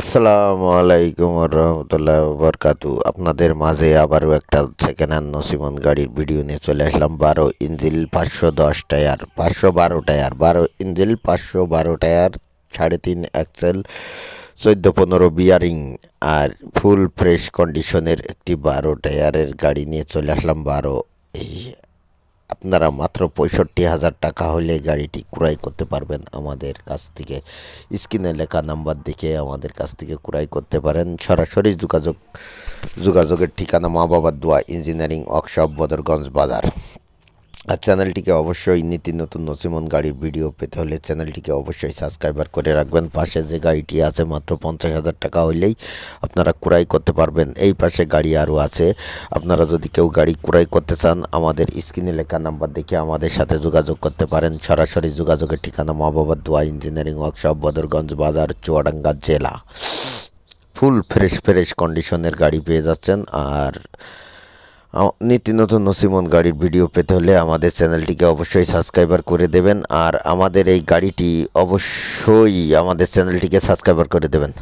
আসসালামু আলাইকুম রহমতুল্লাহ বরকাতু। আপনাদের মাঝে আবারও একটা সেকেন্ড হ্যান্ড নসিমন গাড়ির ভিডিও নিয়ে চলে আসলাম। বারো ইঞ্জিল পাঁচশো দশ টায়ার, পাঁচশো বারো টায়ার, বারো ইঞ্জিল পাঁচশো বারো টায়ার, সাড়ে তিন এক্সেল, চোদ্দ পনেরো বিয়ারিং আর ফুল ফ্রেশ কন্ডিশনের একটি বারো টায়ারের গাড়ি নিয়ে চলে আসলাম। বারো এই আপনারা মাত্র পঁয়ষট্টি হাজার টাকা হলে গাড়িটি ক্রয় করতে পারবেন আমাদের কাছ থেকে। স্ক্রিনে লেখা নাম্বার দেখে আমাদের কাছ থেকে ক্রয় করতে পারেন। সরাসরি যোগাযোগ, যোগাযোগের ঠিকানা মা বাবার দোয়া ইঞ্জিনিয়ারিং ওয়ার্কশপ, বদরগঞ্জ বাজার। আর চ্যানেলটিকে অবশ্যই নীতি নতুন নসিমন গাড়ির ভিডিও পেতে হলে চ্যানেলটিকে অবশ্যই সাবস্ক্রাইবার করে রাখবেন। পাশে যে গাড়িটি আছে মাত্র পঞ্চাশ হাজার টাকা হইলেই আপনারা ক্রয় করতে পারবেন। এই পাশে গাড়ি আরও আছে। আপনারা যদি কেউ গাড়ি ক্রয় করতে চান, আমাদের স্ক্রিনে লেখা নাম্বার দেখে আমাদের সাথে যোগাযোগ করতে পারেন। সরাসরি যোগাযোগের ঠিকানা মা বাবার দোয়া ইঞ্জিনিয়ারিং ওয়ার্কশপ, বদরগঞ্জ বাজার, চুয়াডাঙ্গা জেলা। ফুল ফ্রেশ ফ্রেশ কন্ডিশনের গাড়ি পেয়ে যাচ্ছেন। আর আ- নীতি নতুন নসিমন গাড়ির ভিডিও পেতে হলে আমাদের চ্যানেলটিকে অবশ্যই সাবস্ক্রাইবার করে দেবেন। আর আমাদের এই গাড়িটি অবশ্যই আমাদের চ্যানেলটিকে সাবস্ক্রাইবার করে দেবেন।